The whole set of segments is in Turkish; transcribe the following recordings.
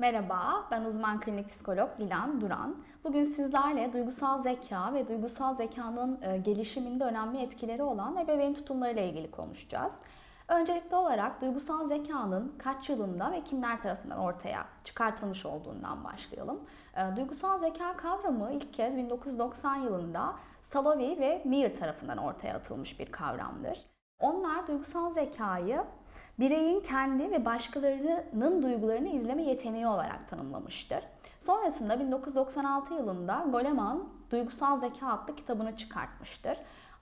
Merhaba, ben uzman klinik psikolog Dilan Duran. Bugün sizlerle duygusal zeka ve duygusal zekanın e, gelişiminde önemli etkileri olan ebeveyn tutumlarıyla ilgili konuşacağız. Öncelikli olarak duygusal zekanın kaç yılında ve kimler tarafından ortaya çıkartılmış olduğundan başlayalım. E, Duygusal zeka kavramı ilk kez 1990 yılında Salovey ve Meir tarafından ortaya atılmış bir kavramdır. Onlar duygusal zekayı bireyin kendi ve başkalarının duygularını izleme yeteneği olarak tanımlamıştır. Sonrasında 1996 yılında Goleman Duygusal Zeka adlı kitabını çıkartmıştır.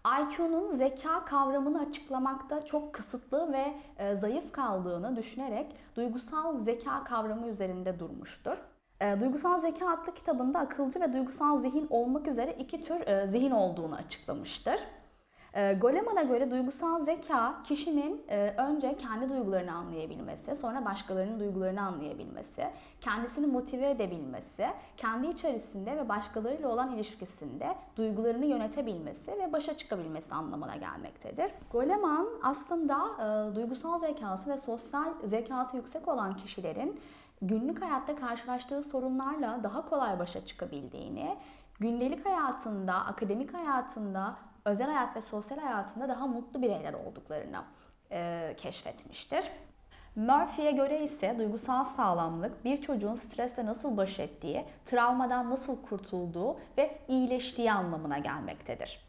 IQ'nun zeka kavramını açıklamakta çok kısıtlı ve e, zayıf kaldığını düşünerek duygusal zeka kavramı üzerinde durmuştur. E, Duygusal Zeka adlı kitabında akılcı ve duygusal zihin olmak üzere iki tür e, zihin olduğunu açıklamıştır. E, Goleman'a göre duygusal zeka kişinin e, önce kendi duygularını anlayabilmesi, sonra başkalarının duygularını anlayabilmesi, kendisini motive edebilmesi, kendi içerisinde ve başkalarıyla olan ilişkisinde duygularını yönetebilmesi ve başa çıkabilmesi anlamına gelmektedir. Goleman aslında e, duygusal zekası ve sosyal zekası yüksek olan kişilerin günlük hayatta karşılaştığı sorunlarla daha kolay başa çıkabildiğini, gündelik hayatında, akademik hayatında, özel hayat ve sosyal hayatında daha mutlu bireyler olduklarını e, keşfetmiştir. Murphy'ye göre ise duygusal sağlamlık bir çocuğun stresle nasıl baş ettiği, travmadan nasıl kurtulduğu ve iyileştiği anlamına gelmektedir.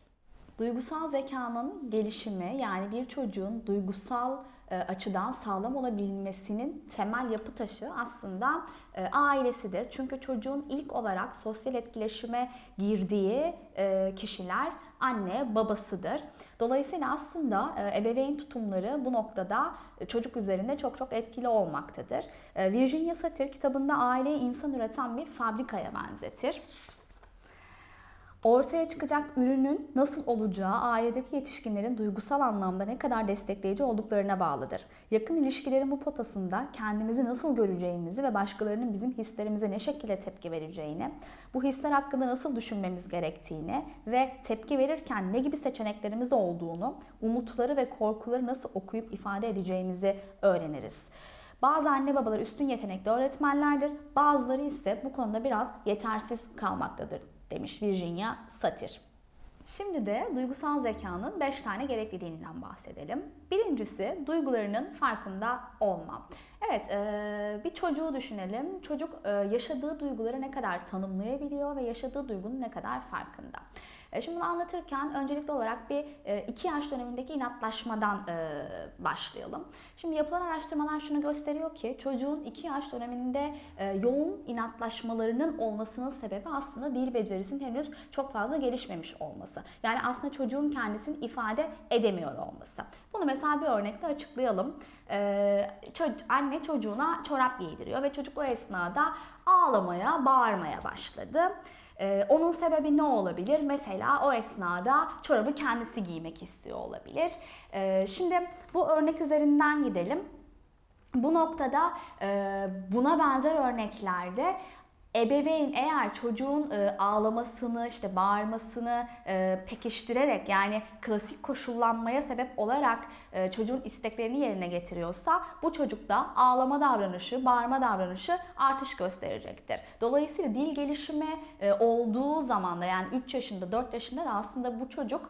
Duygusal zekanın gelişimi yani bir çocuğun duygusal e, açıdan sağlam olabilmesinin temel yapı taşı aslında e, ailesidir. Çünkü çocuğun ilk olarak sosyal etkileşime girdiği e, kişiler anne babasıdır. Dolayısıyla aslında ebeveyn tutumları bu noktada çocuk üzerinde çok çok etkili olmaktadır. Virginia Satir kitabında aileyi insan üreten bir fabrikaya benzetir. Ortaya çıkacak ürünün nasıl olacağı ailedeki yetişkinlerin duygusal anlamda ne kadar destekleyici olduklarına bağlıdır. Yakın ilişkilerin bu potasında kendimizi nasıl göreceğimizi ve başkalarının bizim hislerimize ne şekilde tepki vereceğini, bu hisler hakkında nasıl düşünmemiz gerektiğini ve tepki verirken ne gibi seçeneklerimiz olduğunu, umutları ve korkuları nasıl okuyup ifade edeceğimizi öğreniriz. Bazı anne babalar üstün yetenekli öğretmenlerdir, bazıları ise bu konuda biraz yetersiz kalmaktadır demiş Virginia Satir. Şimdi de duygusal zekanın 5 tane gerekliliğinden bahsedelim. Birincisi duygularının farkında olma. Evet bir çocuğu düşünelim. Çocuk yaşadığı duyguları ne kadar tanımlayabiliyor ve yaşadığı duygunun ne kadar farkında. E, şimdi bunu anlatırken öncelikli olarak bir 2 e, yaş dönemindeki inatlaşmadan e, başlayalım. Şimdi yapılan araştırmalar şunu gösteriyor ki çocuğun 2 yaş döneminde yoğun inatlaşmalarının olmasının sebebi aslında dil becerisinin henüz çok fazla gelişmemiş olması. Yani aslında çocuğun kendisini ifade edemiyor olması. Bunu mesela bir örnekle açıklayalım. Anne çocuğuna çorap giydiriyor ve çocuk o esnada ağlamaya, bağırmaya başladı. Ee, onun sebebi ne olabilir? Mesela o esnada çorabı kendisi giymek istiyor olabilir. Ee, şimdi bu örnek üzerinden gidelim. Bu noktada e, buna benzer örneklerde Ebeveyn eğer çocuğun e, ağlamasını, işte bağırmasını e, pekiştirerek yani klasik koşullanmaya sebep olarak e, çocuğun isteklerini yerine getiriyorsa bu çocukta ağlama davranışı, bağırma davranışı artış gösterecektir. Dolayısıyla dil gelişimi olduğu zaman da yani 3 yaşında, 4 yaşında da aslında bu çocuk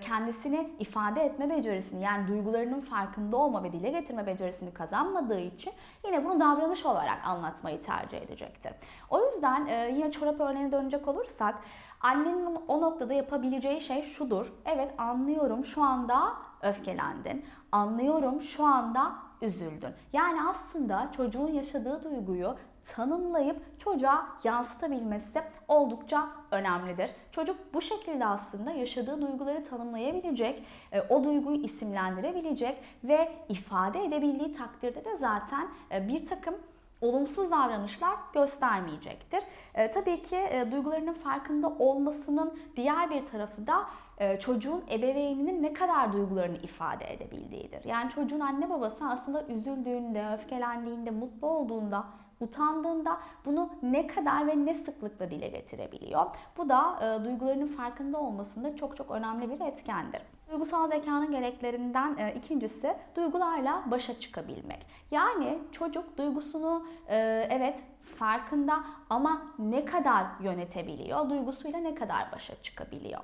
kendisini ifade etme becerisini yani duygularının farkında olma ve dile getirme becerisini kazanmadığı için yine bunu davranış olarak anlatmayı tercih edecektir. Yüzden e, yine çorap örneğine dönecek olursak annenin o noktada yapabileceği şey şudur. Evet anlıyorum şu anda öfkelendin. Anlıyorum şu anda üzüldün. Yani aslında çocuğun yaşadığı duyguyu tanımlayıp çocuğa yansıtabilmesi oldukça önemlidir. Çocuk bu şekilde aslında yaşadığı duyguları tanımlayabilecek, e, o duyguyu isimlendirebilecek ve ifade edebildiği takdirde de zaten e, bir takım olumsuz davranışlar göstermeyecektir. E, tabii ki e, duygularının farkında olmasının diğer bir tarafı da e, çocuğun ebeveyninin ne kadar duygularını ifade edebildiğidir. Yani çocuğun anne babası aslında üzüldüğünde, öfkelendiğinde, mutlu olduğunda utandığında bunu ne kadar ve ne sıklıkla dile getirebiliyor. Bu da e, duygularının farkında olmasında çok çok önemli bir etkendir. Duygusal zekanın gereklerinden e, ikincisi duygularla başa çıkabilmek. Yani çocuk duygusunu e, evet farkında ama ne kadar yönetebiliyor, duygusuyla ne kadar başa çıkabiliyor.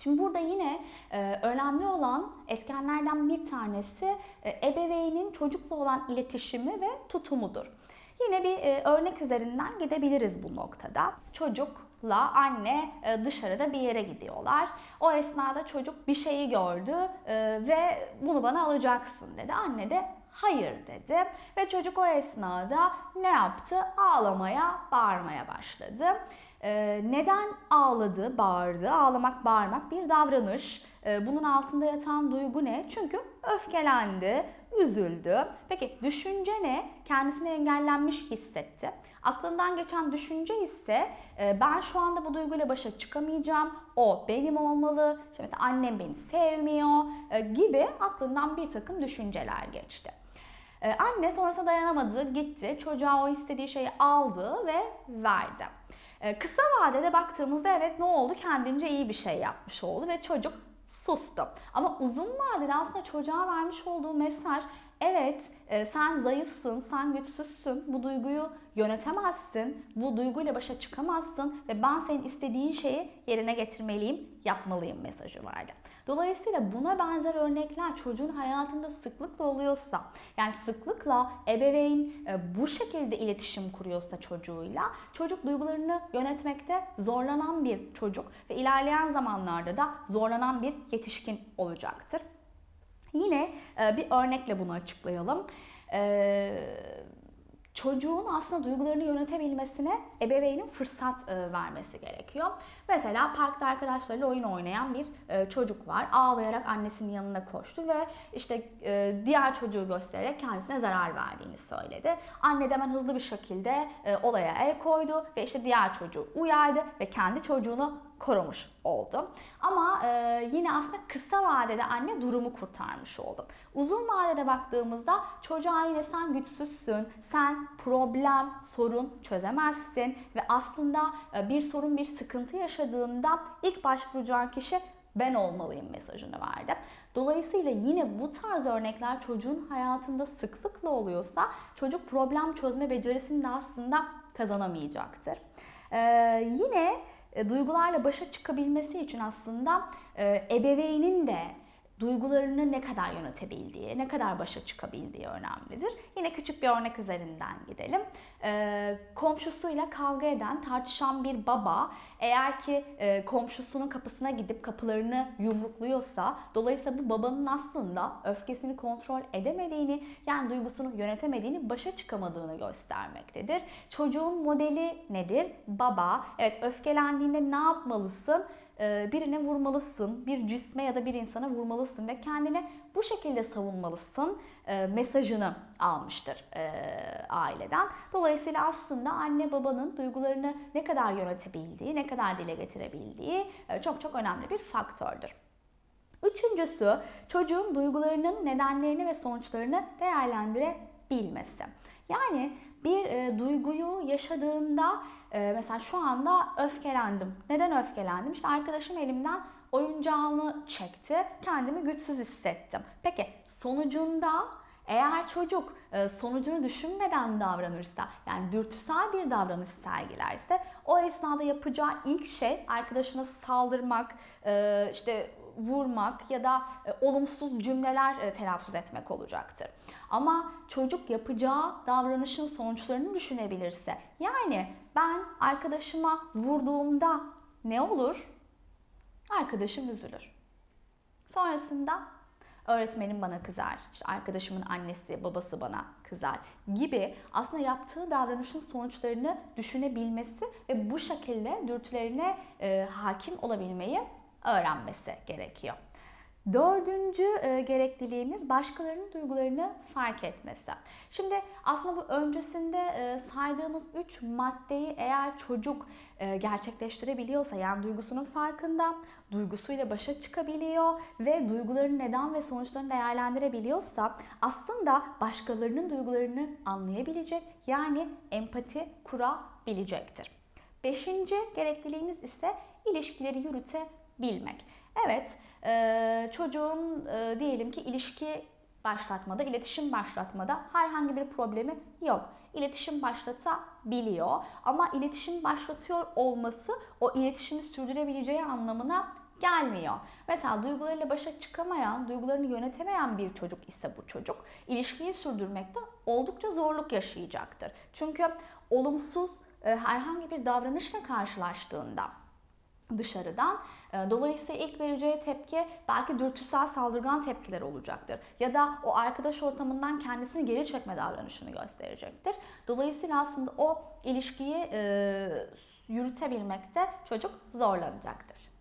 Şimdi burada yine e, önemli olan etkenlerden bir tanesi e, ebeveynin çocukla olan iletişimi ve tutumudur. Yine bir e, örnek üzerinden gidebiliriz bu noktada. Çocukla anne e, dışarıda bir yere gidiyorlar. O esnada çocuk bir şeyi gördü e, ve bunu bana alacaksın dedi. Anne de hayır dedi ve çocuk o esnada ne yaptı? Ağlamaya, bağırmaya başladı. Ee, neden ağladı, bağırdı? Ağlamak, bağırmak bir davranış. Bunun altında yatan duygu ne? Çünkü öfkelendi, üzüldü. Peki düşünce ne? Kendisini engellenmiş hissetti. Aklından geçen düşünce ise e, ben şu anda bu duyguyla başa çıkamayacağım. O benim olmalı. İşte mesela annem beni sevmiyor e, gibi aklından bir takım düşünceler geçti. Ee, anne sonrasında dayanamadı, gitti. Çocuğa o istediği şeyi aldı ve verdi. Kısa vadede baktığımızda evet ne oldu? Kendince iyi bir şey yapmış oldu ve çocuk sustu. Ama uzun vadede aslında çocuğa vermiş olduğu mesaj evet e, sen zayıfsın, sen güçsüzsün, bu duyguyu yönetemezsin, bu duyguyla başa çıkamazsın ve ben senin istediğin şeyi yerine getirmeliyim, yapmalıyım mesajı verdi. Dolayısıyla buna benzer örnekler çocuğun hayatında sıklıkla oluyorsa, yani sıklıkla ebeveyn e, bu şekilde iletişim kuruyorsa çocuğuyla, çocuk duygularını yönetmekte zorlanan bir çocuk ve ilerleyen zamanlarda da zorlanan bir yetişkin olacaktır. Yine e, bir örnekle bunu açıklayalım. Eee çocuğun aslında duygularını yönetebilmesine ebeveynin fırsat e, vermesi gerekiyor. Mesela parkta arkadaşlarıyla oyun oynayan bir e, çocuk var. Ağlayarak annesinin yanına koştu ve işte e, diğer çocuğu göstererek kendisine zarar verdiğini söyledi. Anne de hemen hızlı bir şekilde olaya el koydu ve işte diğer çocuğu uyardı ve kendi çocuğunu korumuş oldu. Ama e, yine aslında kısa vadede anne durumu kurtarmış oldu. Uzun vadede baktığımızda çocuğa yine sen güçsüzsün, sen problem, sorun çözemezsin ve aslında e, bir sorun, bir sıkıntı yaşadığında ilk başvuracağın kişi ben olmalıyım mesajını verdi. Dolayısıyla yine bu tarz örnekler çocuğun hayatında sıklıkla oluyorsa çocuk problem çözme becerisini de aslında kazanamayacaktır. Ee, yine e, duygularla başa çıkabilmesi için aslında e, ebeveynin de duygularını ne kadar yönetebildiği, ne kadar başa çıkabildiği önemlidir. Yine küçük bir örnek üzerinden gidelim. Ee, komşusuyla kavga eden, tartışan bir baba eğer ki e, komşusunun kapısına gidip kapılarını yumrukluyorsa, dolayısıyla bu babanın aslında öfkesini kontrol edemediğini, yani duygusunu yönetemediğini, başa çıkamadığını göstermektedir. Çocuğun modeli nedir? Baba, evet öfkelendiğinde ne yapmalısın? E, birine vurmalısın, bir cisme ya da bir insana vurmalısın ve kendini bu şekilde savunmalısın e, mesajını almıştır e, aileden. Dolayısıyla aslında anne babanın duygularını ne kadar yönetebildiği, ne kadar dile getirebildiği çok çok önemli bir faktördür. Üçüncüsü çocuğun duygularının nedenlerini ve sonuçlarını değerlendirebilmesi. Yani bir e, duyguyu yaşadığında e, mesela şu anda öfkelendim. Neden öfkelendim? İşte arkadaşım elimden oyuncağını çekti. Kendimi güçsüz hissettim. Peki sonucunda eğer çocuk e, sonucunu düşünmeden davranırsa, yani dürtüsel bir davranış sergilerse, o esnada yapacağı ilk şey arkadaşına saldırmak, e, işte vurmak ya da e, olumsuz cümleler e, telaffuz etmek olacaktır. Ama çocuk yapacağı davranışın sonuçlarını düşünebilirse, yani ben arkadaşıma vurduğumda ne olur? Arkadaşım üzülür. Sonrasında öğretmenim bana kızar, işte arkadaşımın annesi, babası bana kızar gibi aslında yaptığı davranışın sonuçlarını düşünebilmesi ve bu şekilde dürtülerine e, hakim olabilmeyi öğrenmesi gerekiyor. Dördüncü e, gerekliliğimiz başkalarının duygularını fark etmesi. Şimdi aslında bu öncesinde e, saydığımız üç maddeyi eğer çocuk e, gerçekleştirebiliyorsa yani duygusunun farkında, duygusuyla başa çıkabiliyor ve duyguların neden ve sonuçlarını değerlendirebiliyorsa aslında başkalarının duygularını anlayabilecek yani empati kurabilecektir. Beşinci gerekliliğimiz ise ilişkileri yürütebilmek. Evet, e, çocuğun e, diyelim ki ilişki başlatmada, iletişim başlatmada herhangi bir problemi yok. iletişim başlatabiliyor. Ama iletişim başlatıyor olması o iletişimi sürdürebileceği anlamına gelmiyor. Mesela duygularıyla başa çıkamayan, duygularını yönetemeyen bir çocuk ise bu çocuk ilişkiyi sürdürmekte oldukça zorluk yaşayacaktır. Çünkü olumsuz e, herhangi bir davranışla karşılaştığında dışarıdan. E, Dolayısıyla ilk vereceği tepki belki dürtüsel saldırgan tepkiler olacaktır. Ya da o arkadaş ortamından kendisini geri çekme davranışını gösterecektir. Dolayısıyla aslında o ilişkiyi e, yürütebilmekte çocuk zorlanacaktır.